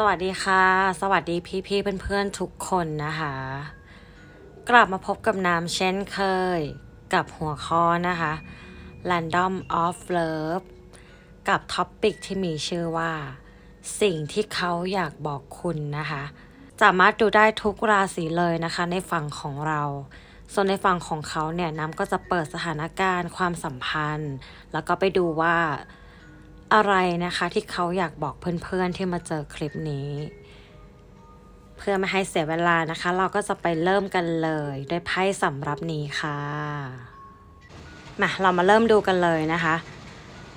สวัสดีค่ะ สวัสดีพี่ๆเพื่อนๆทุกคนนะคะ กลับมาพบกับน้ำเช่นเคย กับหัวข้อนะคะ Random of Love กับท็อปปิกที่มีชื่อว่า สิ่งที่เขาอยากบอกคุณนะคะ สามารถดูได้ทุกราศีเลยนะคะ ในฝั่งของเรา ส่วนในฝั่งของเขาเนี่ยน้ำก็จะเปิดสถานการณ์ความสัมพันธ์ แล้วก็ไปดูว่า อะไรนะคะที่เขาอยากบอกเพื่อนๆที่มาเจอคลิปนี้ เพื่อไม่ให้เสียเวลานะคะ เราก็จะไปเริ่มกันเลยด้วยไพ่สำรับนี้ค่ะมาเรามาเริ่มดูกันเลยนะคะ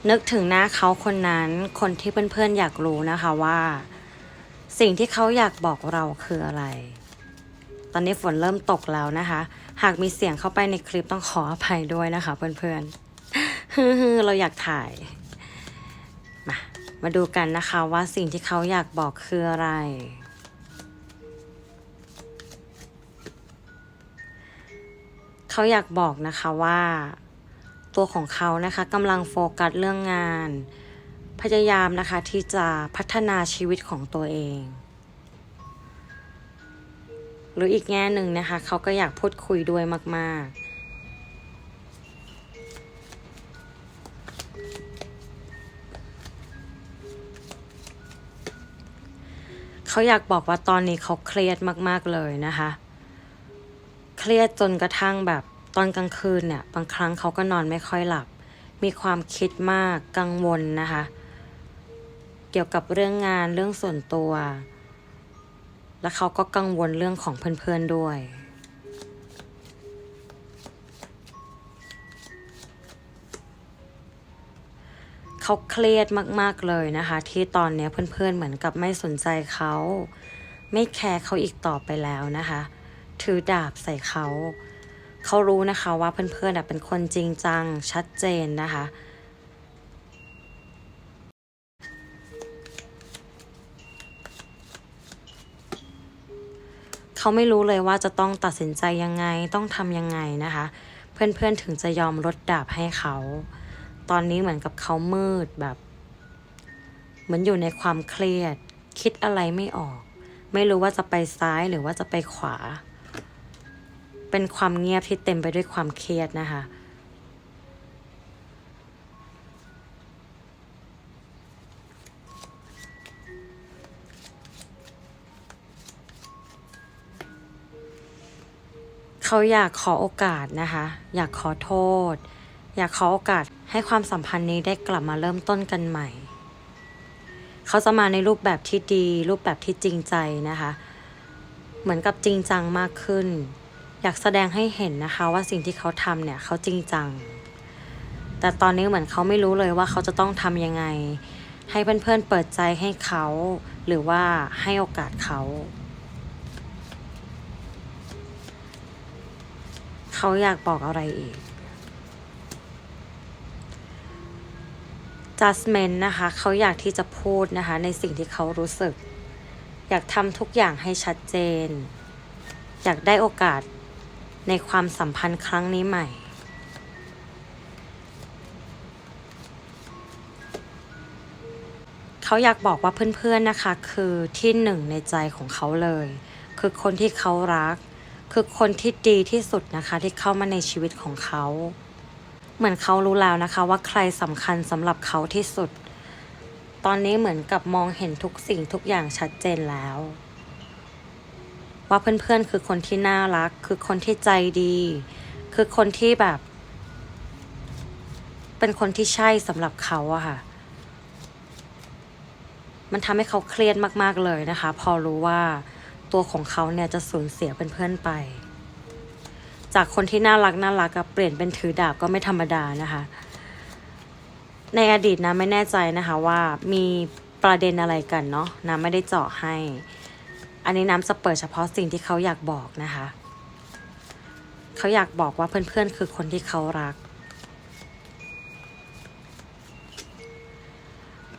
นึกถึงหน้าเขาคนนั้นคนที่เพื่อนๆอยากรู้นะคะว่า สิ่งที่เขาอยากบอกเราคืออะไร ตอนนี้ฝนเริ่มตกแล้วนะคะ หากมีเสียงเข้าไปในคลิปต้องขออภัยด้วยนะคะ เพื่อนๆฮึ่มๆเราอยากถ่าย มาดูกันนะคะว่าสิ่งที่เขาอยากบอกคืออะไร เขาอยากบอกนะคะว่า ตัวของเขานะคะกำลังโฟกัสเรื่องงาน พยายามนะคะที่จะพัฒนาชีวิตของตัวเอง หรืออีกแง่หนึ่งนะคะเขาก็อยากพูดคุยด้วยมาก ๆ เขาอยากบอกว่าตอนนี้เขาเครียดมากๆเลยนะคะ เครียดจนกระทั่งแบบตอนกลางคืนเนี่ย บางครั้งเขาก็นอนไม่ค่อยหลับ มีความคิดมากกังวลนะคะ เกี่ยวกับเรื่องงานเรื่องส่วนตัว และเขาก็กังวลเรื่องของเพื่อนๆด้วย เขาเครียดมาก ๆ เลยนะคะ ที่ตอนนี้เพื่อนๆเหมือนกับไม่สนใจเขา ไม่แคร์เขาอีกต่อไปแล้วนะคะ ถือดาบใส่เขา เขารู้นะคะว่าเพื่อนๆเป็นคนจริงจัง ชัดเจนนะคะเขาไม่รู้เลยว่าจะต้องตัดสินใจยังไงต้องทำยังไงนะคะ เพื่อนๆถึงจะยอมลดดาบให้เขา ตอนนี้เหมือนกับเขามืดแบบ เหมือนอยู่ในความเครียด คิดอะไรไม่ออก ไม่รู้ว่าจะไปซ้ายหรือว่าจะไปขวา เป็นความเงียบที่เต็มไปด้วยความเครียดนะคะเขาอยากขอโอกาสนะคะ อยากขอโทษ อยากขอโอกาส ให้ความสัมพันธ์นี้ได้กลับมาเริ่มต้นกันใหม่ เขาจะมาในรูปแบบที่ดี รูปแบบที่จริงใจนะคะ เหมือนกับจริงจังมากขึ้น อยากแสดงให้เห็นนะคะว่าสิ่งที่เขาทำเนี่ยเขาจริงจัง แต่ตอนนี้เหมือนเขาไม่รู้เลยว่าเขาจะต้องทำยังไง ให้เพื่อนๆเปิดใจให้เขา หรือว่าให้โอกาสเขาเขาอยากบอกอะไรอีก judgment นะคะเขาอยากที่จะพูดนะคะในสิ่งที่เขารู้สึก อยากทำทุกอย่างให้ชัดเจน อยากได้โอกาสในความสัมพันธ์ครั้งนี้ใหม่ เขาอยากบอกว่าเพื่อนๆนะคะคือที่หนึ่งในใจของเขาเลย คือคนที่เขารัก คือคนที่ดีที่สุดนะคะที่เข้ามาในชีวิตของเขา เหมือนเขารู้แล้วนะคะ ว่าใครสำคัญสำหรับเขาที่สุด ตอนนี้เหมือนกับมองเห็นทุกสิ่งทุกอย่างชัดเจนแล้ว ว่าเพื่อนๆคือคนที่น่ารัก คือคนที่ใจดี คือคนที่แบบ เป็นคนที่ใช่สำหรับเขาอะค่ะ มันทำให้เขาเครียดมากๆเลยนะคะ พอรู้ว่าตัวของเขาเนี่ยจะสูญเสียเพื่อนๆไป จากคนที่น่ารักน่ารักกับเปลี่ยนเป็นถือดาบก็ไม่ธรรมดานะคะ ในอดีตนะไม่แน่ใจนะคะว่ามีประเด็นอะไรกันเนาะน้ำไม่ได้เจาะให้ อันนี้น้ำจะเปิดเฉพาะสิ่งที่เขาอยากบอกนะคะ เขาอยากบอกว่าเพื่อนๆ คือคนที่เขารัก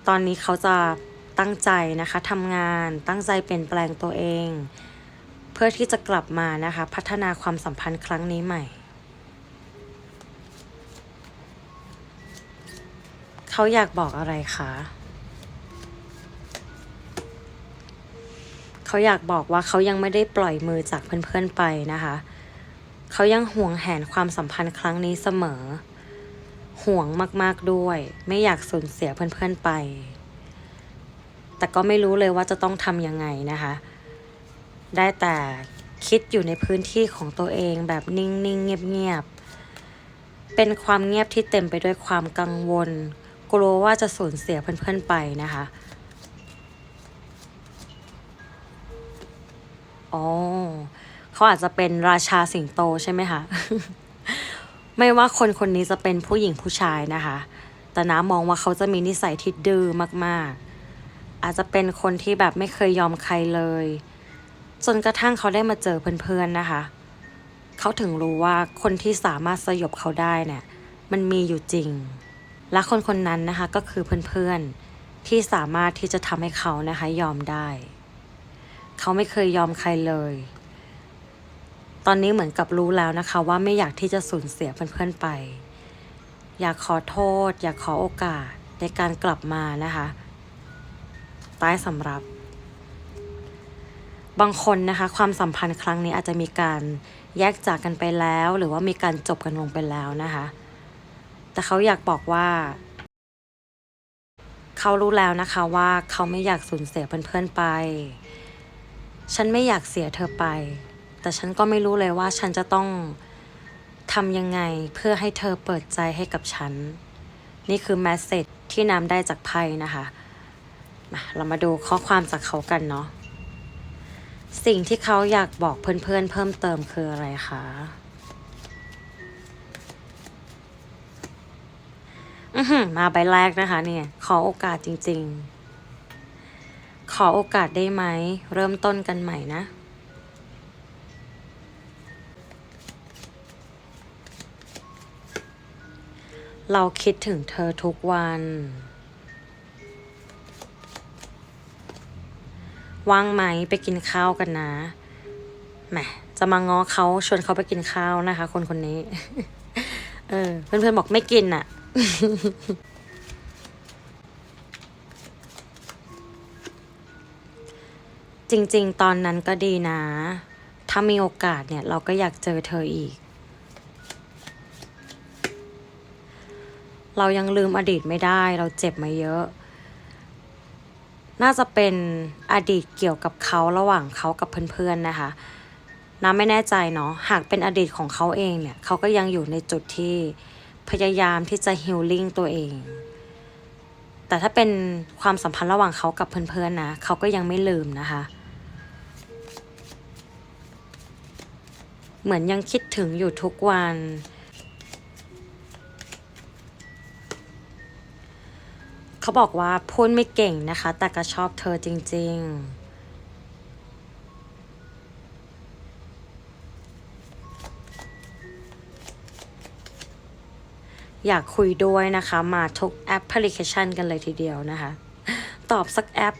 ตอนนี้เขาจะตั้งใจนะคะทำงานตั้งใจเปลี่ยนแปลงตัวเอง พื่อที่จะกลับมานะคะ พัฒนาความสัมพันธ์ครั้งนี้ใหม่ เขาอยากบอกอะไรคะเขาอยากบอกว่าเขายังไม่ได้ปล่อยมือจากเพื่อนๆไปนะคะ เขายังห่วงแหนความสัมพันธ์ครั้งนี้เสมอ ห่วงมากๆด้วย ไม่อยากสูญเสียเพื่อนๆไป แต่ก็ไม่รู้เลยว่าจะต้องทำยังไงนะคะ ได้แต่คิดอยู่ในพื้นที่ของตัวเองแบบนิ่งๆ เงียบๆ เป็นความเงียบที่เต็มไปด้วยความกังวล กลัวว่าจะสูญเสียเพื่อนๆไปนะคะอ๋อเขาอาจจะเป็นราชาสิงโตใช่ไหมคะ ไม่ว่าคนคนนี้จะเป็นผู้หญิงผู้ชายนะคะ แต่น้ามองว่าเขาจะมีนิสัยที่ดื้อมากๆ อาจจะเป็นคนที่แบบไม่เคยยอมใครเลย จนกระทั่งเขาได้มาเจอเพื่อนๆนะคะ เขาถึงรู้ว่าคนที่สามารถสยบเขาได้เนี่ยมันมีอยู่จริง และคนคนนั้นนะคะก็คือเพื่อนๆที่สามารถที่จะทำให้เขานะคะยอมได้ เขาไม่เคยยอมใครเลย ตอนนี้เหมือนกับรู้แล้วนะคะ ว่าไม่อยากที่จะสูญเสียเพื่อนๆไป อยากขอโทษ อยากขอโอกาสในการกลับมานะคะ ใต้สำรับ บางคนนะคะ ความสัมพันธ์ครั้งนี้อาจจะมีการแยกจากกันไปแล้ว หรือว่ามีการจบกันลงไปแล้วนะคะ แต่เขาอยากบอกว่า เขารู้แล้วนะคะว่าเขาไม่อยากสูญเสียเพื่อนๆไป ฉันไม่อยากเสียเธอไป แต่ฉันก็ไม่รู้เลยว่าฉันจะต้องทำยังไงเพื่อให้เธอเปิดใจให้กับฉัน นี่คือแมสเซจที่นำได้จากไพ่นะคะมาเรามาดูข้อความจากเขากันเนาะ สิ่งที่เขาอยากบอกเพื่อนๆเพิ่มเติมคืออะไรคะ มาใบแรกนะคะเนี่ย ขอโอกาสจริง ๆ ขอโอกาสได้ไหม เริ่มต้นกันใหม่นะเราคิดถึงเธอทุกวัน ว่างไหมไปกินข้าวกันนะแหมจะมาง้อเขาชวนเขาไปกินข้าวนะคะ คนคนนี้ เออ เพื่อนๆบอกไม่กินอะ จริง ๆ ตอนนั้นก็ดีนะ ถ้ามีโอกาสเนี่ย เราก็อยากเจอเธออีก เรายังลืมอดีตไม่ได้ เราเจ็บมาเยอะ น่าจะเป็นอดีตเกี่ยวกับเขาระหว่างเขากับเพื่อนๆนะคะน้ำไม่แน่ใจเนาะหากเป็นอดีตของเขาเองเนี่ยเขาก็ยังอยู่ในจุดที่พยายามที่จะฮิลลิ่งตัวเอง แต่ถ้าเป็นความสัมพันธ์ระหว่างเขากับเพื่อนๆนะเขาก็ยังไม่ลืมนะคะ เหมือนยังคิดถึงอยู่ทุกวัน เขาบอกว่าพูดไม่เก่งนะคะ แต่ก็ชอบเธอจริง ๆอยากคุยด้วยนะคะ มาทุกแอปพลิเคชันกันเลยทีเดียวนะคะ ตอบสักแอป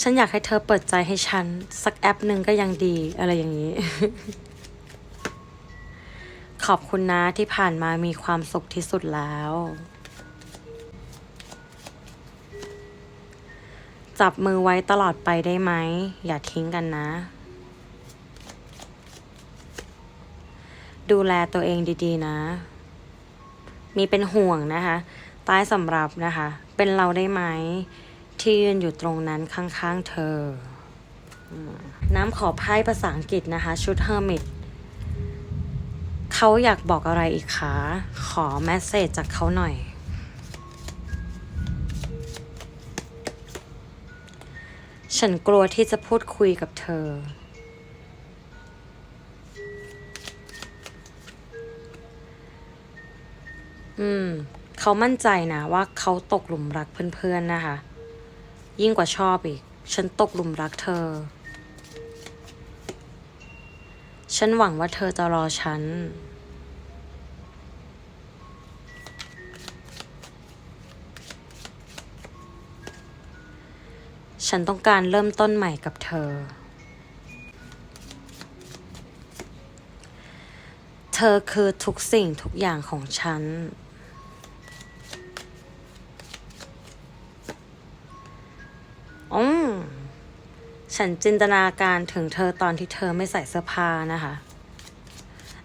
ฉันอยากให้เธอเปิดใจให้ฉัน สักแอปหนึ่งก็ยังดีอะไรอย่างนี้ ขอบคุณนะที่ผ่านมามีความสุขที่สุดแล้ว จับมือไว้ตลอดไปได้ไหม อย่าทิ้งกันนะ ดูแลตัวเองดีๆนะ มีเป็นห่วงนะคะใต้สำหรับนะคะ เป็นเราได้ไหม ที่ยืนอยู่ตรงนั้นข้างๆเธอ น้ำขอไพ่ภาษาอังกฤษนะคะ ชุดเฮอร์มิตเขาอยากบอกอะไรอีกคะ ขอแมสเซจจากเขาหน่อย ฉันกลัวที่จะพูดคุยกับเธอ อืม เขามั่นใจนะว่าเขาตกหลุมรักเพื่อนๆนะคะ ยิ่งกว่าชอบอีก ฉันตกหลุมรักเธอ ฉันหวังว่าเธอจะรอฉัน ฉันต้องการเริ่มต้นใหม่กับเธอ เธอคือทุกสิ่งทุกอย่างของฉัน อืมฉันจินตนาการถึงเธอตอนที่เธอไม่ใส่เสื้อผ้านะคะ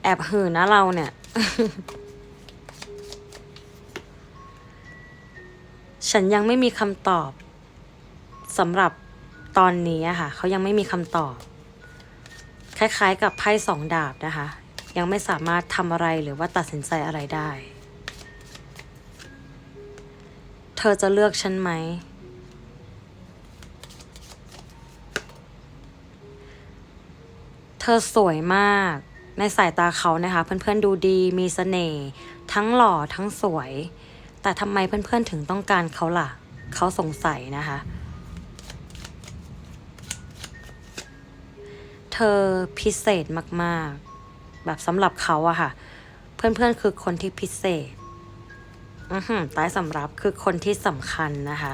แอบหืนนะเราเนี่ยฉันยังไม่มีคำตอบ สำหรับตอนนี้อะค่ะเขายังไม่มีคำตอบ คล้ายๆ กับไพ่สองดาบนะคะ ยังไม่สามารถทำอะไรหรือว่าตัดสินใจอะไรได้ เธอจะเลือกฉันไหม เธอสวยมากในสายตาเขานะคะ เพื่อนๆดูดีมีเสน่ห์ทั้งหล่อทั้งสวย แต่ทำไมเพื่อนๆถึงต้องการเขาล่ะ เขาสงสัยนะคะ เธอพิเศษมากๆ แบบสำหรับเขาอะค่ะ เพื่อนๆคือคนที่พิเศษอือหือใต้สำรับคือคนที่สำคัญนะคะ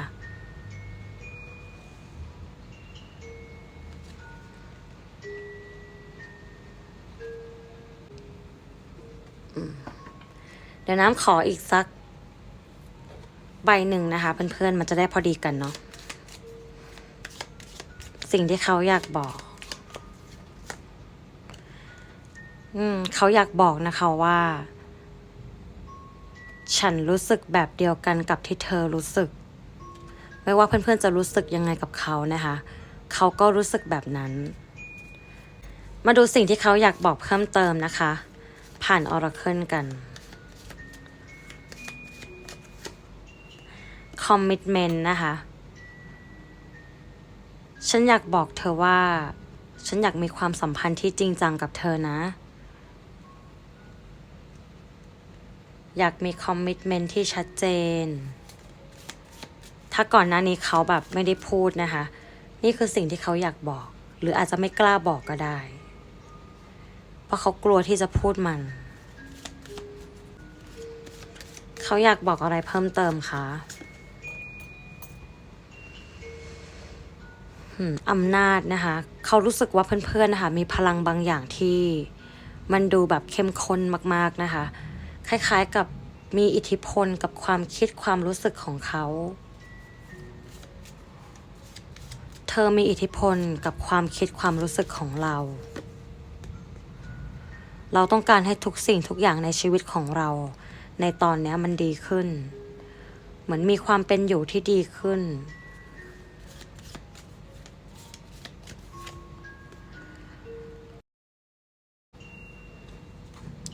เดี๋ยวน้ำขออีกสักใบหนึ่งนะคะ เพื่อนๆมันจะได้พอดีกันเนาะสิ่งที่เขาอยากบอก อืม เขาอยากบอกนะคะว่า ฉันรู้สึกแบบเดียวกันกับที่เธอรู้สึก ไม่ว่าเพื่อนๆจะรู้สึกยังไงกับเขานะคะ เขาก็รู้สึกแบบนั้น มาดูสิ่งที่เขาอยากบอกเพิ่มเติมนะคะ ผ่านออร์เคิลกันคอมมิ t เมนต์นะคะ ฉันอยากบอกเธอว่า ฉันอยากมีความสัมพันธ์ที่จริงจังกับเธอนะ อยากมีคอมมิ t เมนที่ชัดเจน ถ้าก่อนหน้านี้เขาแบบไม่ได้พูดนะคะ นี่คือสิ่งที่เขาอยากบอก หรืออาจจะไม่กล้าบอกก็ได้ เพราะเขากลัวที่จะพูดมัน เขาอยากบอกอะไรเพิ่มเติมคะอืมอำนาจนะคะ เขารู้สึกว่าเพื่อนๆนะคะมีพลังบางอย่างที่มันดูแบบเข้มข้นมากๆนะคะ คล้ายๆกับมีอิทธิพลกับความคิดความรู้สึกของเขา เธอมีอิทธิพลกับความคิดความรู้สึกของเรา เราต้องการให้ทุกสิ่งทุกอย่างในชีวิตของเรา ในตอนนี้มันดีขึ้น เหมือนมีความเป็นอยู่ที่ดีขึ้น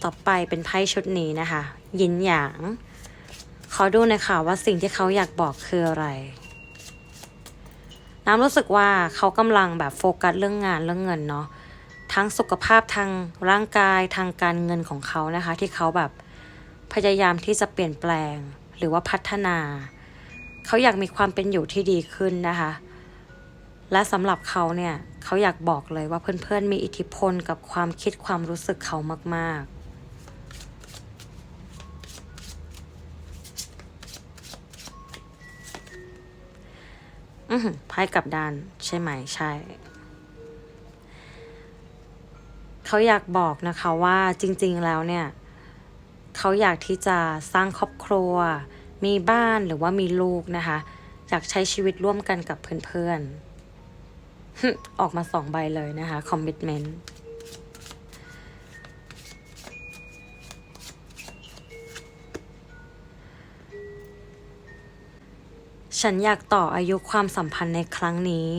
ต่อไปเป็นไพ่ชุดนี้นะคะยินหยางขอดูหน่อยค่ะว่าสิ่งที่เขาอยากบอกคืออะไร น้ำรู้สึกว่าเขากำลังแบบโฟกัสเรื่องงานเรื่องเงินเนาะทั้งสุขภาพทางร่างกายทางการเงินของเขานะคะ ที่เขาแบบพยายามที่จะเปลี่ยนแปลงหรือว่าพัฒนา เขาอยากมีความเป็นอยู่ที่ดีขึ้นนะคะ และสำหรับเขาเนี่ยเขาอยากบอกเลยว่าเพื่อนๆมีอิทธิพลกับความคิดความรู้สึกเขามากๆ อือไพ่กลับด้าน ใช่ไหมใช่ เขาอยากบอกนะคะว่าจริง ๆแล้วเนี่ย เขาอยากที่จะสร้างครอบครัว มีบ้านหรือว่ามีลูกนะคะ อยากใช้ชีวิตร่วมกันกับเพื่อนๆออกมาสองใบเลยนะคะคอมมิชเมนต์ ฉันอยากต่ออายุความสัมพันธ์ในครั้งนี้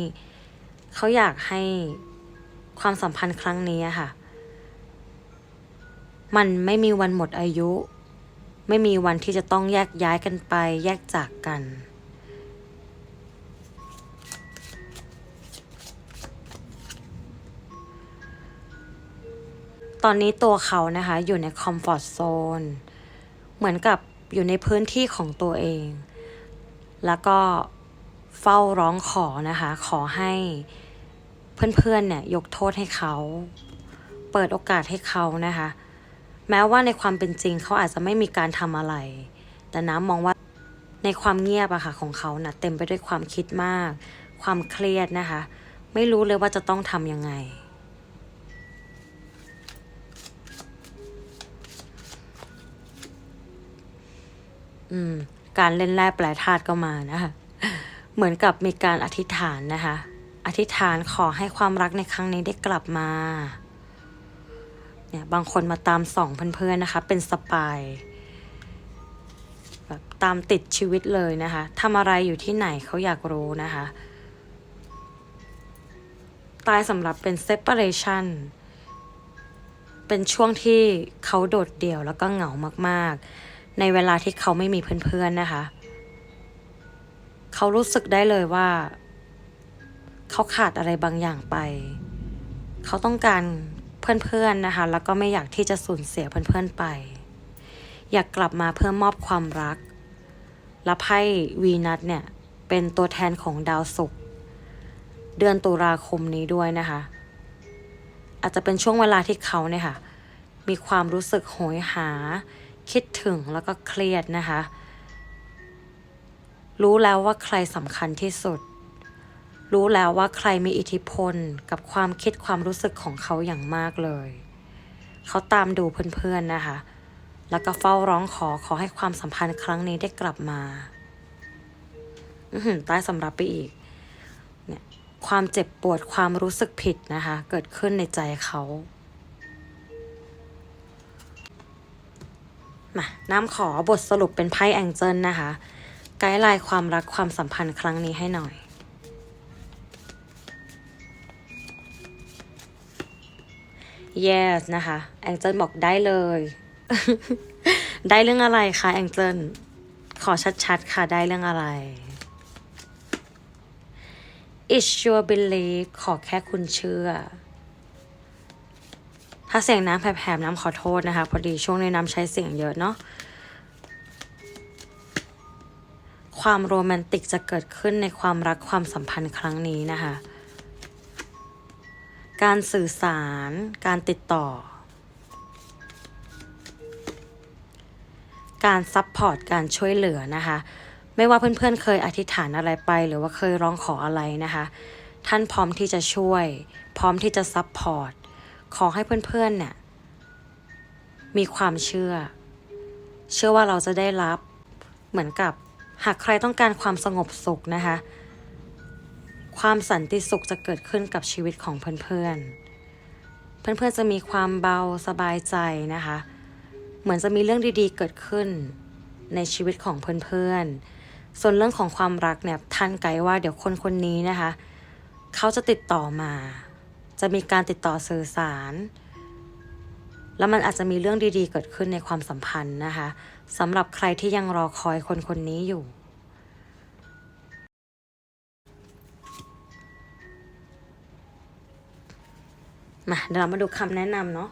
เขาอยากให้ความสัมพันธ์ครั้งนี้อะค่ะ มันไม่มีวันหมดอายุ ไม่มีวันที่จะต้องแยกย้ายกันไป แยกจากกันตอนนี้ตัวเขานะคะอยู่ในคอมฟอร์ z โซนเหมือนกับอยู่ในพื้นที่ของตัวเอง แล้วก็เฝ้าร้องขอนะคะ ขอให้เพื่อนๆเนี่ยยกโทษให้เขา เปิดโอกาสให้เขานะคะ แม้ว่าในความเป็นจริงเขาอาจจะไม่มีการทำอะไร แต่น้ำมองว่าในความเงียบอะค่ะของเขานะ่ะเต็มไปด้วยความคิดมาก ความเครียดนะคะ ไม่รู้เลยว่าจะต้องทำยังไงอืม การเล่นแร่แปลธาตุก็มานะคะเหมือนกับมีการอธิษฐานนะคะออธิษฐานขอให้ความรักในครั้งนี้ได้กลับมาเนี่ยบางคนมาตามส่องเพื่อนๆนะคะ เป็นสปายแบบตามติดชีวิตเลยนะคะทำอะไรอยู่ที่ไหนเขาอยากรู้นะคะตายสำหรับเป็น separation เป็นช่วงที่เขาโดดเดี่ยวแล้วก็เหงามากๆ ในเวลาที่เขาไม่มีเพื่อนๆนะคะ เขารู้สึกได้เลยว่า เขาขาดอะไรบางอย่างไป เขาต้องการเพื่อนๆนะคะ แล้วก็ไม่อยากที่จะสูญเสียเพื่อนๆไป อยากกลับมาเพื่อมอบความรัก และไพ่วีนัสเนี่ย เป็นตัวแทนของดาวศุกร์เดือนตุลาคมนี้ด้วยนะคะ อาจจะเป็นช่วงเวลาที่เขาเนี่ยค่ะ มีความรู้สึกโหยหา คิดถึงแล้วก็เครียดนะคะ รู้แล้วว่าใครสำคัญที่สุด รู้แล้วว่าใครมีอิทธิพลกับความคิดความรู้สึกของเขาอย่างมากเลย เขาตามดูเพื่อนๆนะคะ แล้วก็เฝ้าร้องขอขอให้ความสัมพันธ์ครั้งนี้ได้กลับมาอใต้สำรับไปอีก เนี่ย ความเจ็บปวดความรู้สึกผิดนะคะ เกิดขึ้นในใจเขา มาน้ำขอบทสรุปเป็นไพ่แองเจิลนะคะ ไกด์ไลน์ความรักความสัมพันธ์ครั้งนี้ให้หน่อย yes นะคะ แองเจิลบอกได้เลย ได้เรื่องอะไรคะแองเจิลขอชัดๆ ค่ะได้เรื่องอะไร It's your belief ขอแค่คุณเชื่อ ถ้าเสียงน้ำแผบๆน้ำขอโทษนะคะ พอดีช่วงนี้น้ำใช้เสียงเยอะเนาะความโรแมนติกจะเกิดขึ้นในความรักความสัมพันธ์ครั้งนี้นะคะ การสื่อสาร การติดต่อ การซัพพอร์ต การช่วยเหลือนะคะ ไม่ว่าเพื่อนๆเคยอธิษฐานอะไรไป หรือว่าเคยร้องขออะไรนะคะ ท่านพร้อมที่จะช่วย พร้อมที่จะซัพพอร์ต ขอให้เพื่อนๆเนี่ยมีความเชื่อ เชื่อว่าเราจะได้รับเหมือนกับหากใครต้องการความสงบสุขนะคะ ความสันติสุขจะเกิดขึ้นกับชีวิตของเพื่อนๆ เพื่อนๆจะมีความเบาสบายใจนะคะ เหมือนจะมีเรื่องดีๆเกิดขึ้นในชีวิตของเพื่อนๆ ส่วนเรื่องของความรักเนี่ยท่านไกด์ว่าเดี๋ยวคนคนนี้นะคะ เขาจะติดต่อมา จะมีการติดต่อสื่อสาร แล้วมันอาจจะมีเรื่องดีๆ เกิดขึ้นในความสัมพันธ์นะคะสำหรับใครที่ยังรอคอยคนคนนี้อยู่มาเดี๋ยวเรามาดูคำแนะนำเนาะ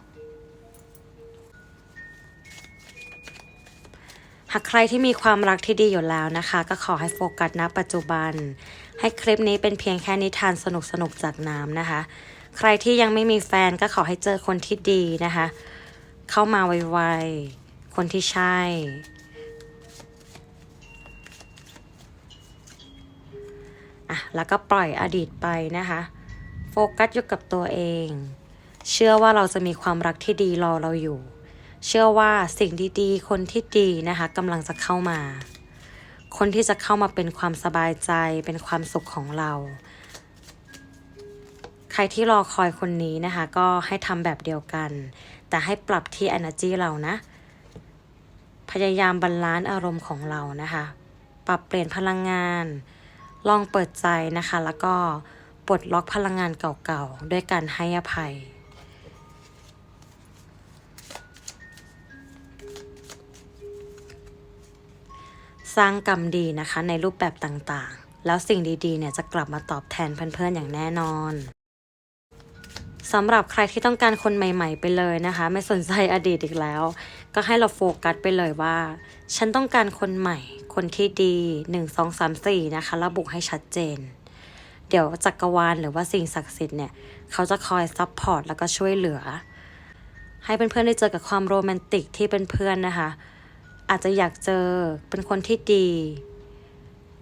หากใครที่มีความรักที่ดีอยู่แล้วนะคะ ก็ขอให้โฟกัสณปัจจุบัน ให้คลิปนี้เป็นเพียงแค่นิทานสนุกๆจากน้ำนะคะ ใครที่ยังไม่มีแฟนก็ขอให้เจอคนที่ดีนะคะ เข้ามาไวๆ คนที่ใช่ อะ แล้วก็ปล่อยอดีตไปนะคะ โฟกัสอยู่กับตัวเอง เชื่อว่าเราจะมีความรักที่ดีรอเราอยู่ เชื่อว่าสิ่งดีๆ คนที่ดีนะคะกำลังจะเข้ามา คนที่จะเข้ามาเป็นความสบายใจ เป็นความสุขของเรา ใครที่รอคอยคนนี้นะคะ ก็ให้ทำแบบเดียวกัน แต่ให้ปรับที่ energy เรานะ พยายามบรรลานซ์อารมณ์ของเรานะคะ ปรับเปลี่ยนพลังงาน ลองเปิดใจนะคะ แล้วก็ปลดล็อกพลังงานเก่าๆ ด้วยการให้อภัยสร้างกรรมดีนะคะในรูปแบบต่างๆ แล้วสิ่งดีๆ เนี่ยจะกลับมาตอบแทนเพื่อนๆ อย่างแน่นอน สำหรับใครที่ต้องการคนใหม่ ๆ ไปเลยนะคะ ไม่สนใจอดีตอีกแล้ว ก็ให้เราโฟกัสไปเลยว่า ฉันต้องการคนใหม่ คนที่ดี 1 2 3 4 นะคะ ระบุให้ชัดเจน เดี๋ยวจักรวาลหรือว่าสิ่งศักดิ์สิทธิ์เนี่ย เขาจะคอยซัพพอร์ตแล้วก็ช่วยเหลือ ให้เพื่อนๆได้เจอกับความโรแมนติกที่เป็นเพื่อนนะคะ อาจจะอยากเจอเป็นคนที่ดี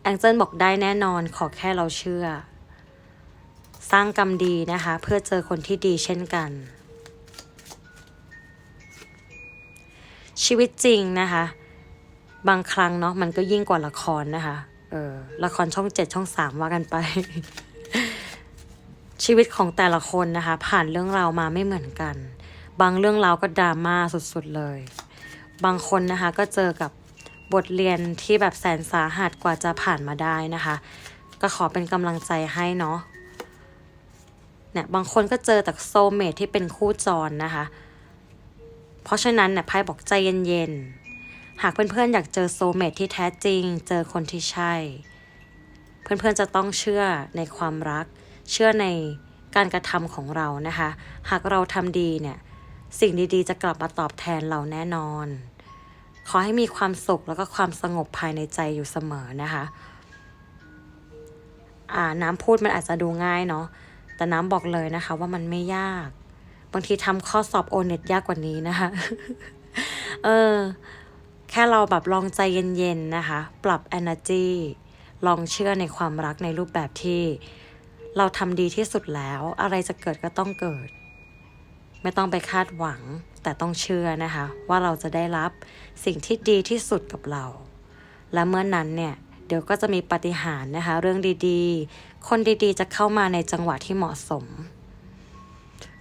แองเจิลบอกได้แน่นอนขอแค่เราเชื่อ สร้างกรรมดีนะคะ เพื่อเจอคนที่ดีเช่นกัน ชีวิตจริงนะคะ บางครั้งเนาะมันก็ยิ่งกว่าละครนะคะเออละครช่องเจ็ดช่องสามว่ากันไป ชีวิตของแต่ละคนนะคะ ผ่านเรื่องราวมาไม่เหมือนกัน บางเรื่องราวก็ดราม่าสุดๆเลย บางคนนะคะก็เจอกับบทเรียนที่แบบแสนสาหัสกว่าจะผ่านมาได้นะคะ ก็ขอเป็นกำลังใจให้เนาะ เนี่ยบางคนก็เจอแต่โซเมทที่เป็นคู่จรนะคะ เพราะฉะนั้นเนี่ยไพ่บอกใจเย็นๆ หากเพื่อนๆอยากเจอโซเมทที่แท้จริง เจอคนที่ใช่ เพื่อนๆจะต้องเชื่อในความรัก เชื่อในการกระทำของเรานะคะ หากเราทำดีเนี่ยสิ่งดีๆ จะกลับมาตอบแทนเราแน่นอน ขอให้มีความสุขแล้วก็ความสงบภายในใจอยู่เสมอนะคะ อ่าน้ำพูดมันอาจจะดูง่ายเนาะ แต่น้ำบอกเลยนะคะ ว่ามันไม่ยาก บางทีทำข้อสอบโอเน็ตยากกว่านี้นะคะ เออ แค่เราแบบลองใจเย็นๆนะคะ ปรับ energy ลองเชื่อในความรักในรูปแบบที่ เราทำดีที่สุดแล้ว อะไรจะเกิดก็ต้องเกิด ไม่ต้องไปคาดหวัง แต่ต้องเชื่อนะคะ ว่าเราจะได้รับสิ่งที่ดีที่สุดกับเรา และเมื่อนนั้นเนี่ย เดี๋ยวก็จะมีปฏิหารนะคะ เรื่องดีๆ คนดีๆ จะเข้ามาในจังหวะที่เหมาะสม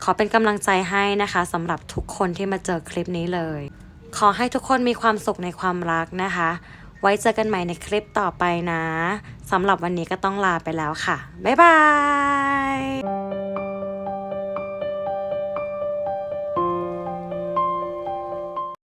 ขอเป็นกำลังใจให้นะคะสำหรับทุกคนที่มาเจอคลิปนี้เลย ขอให้ทุกคนมีความสุขในความรักนะคะ ไว้เจอกันใหม่ในคลิปต่อไปนะสำหรับวันนี้ก็ต้องลาไปแล้วค่ะ บ๊ายบาย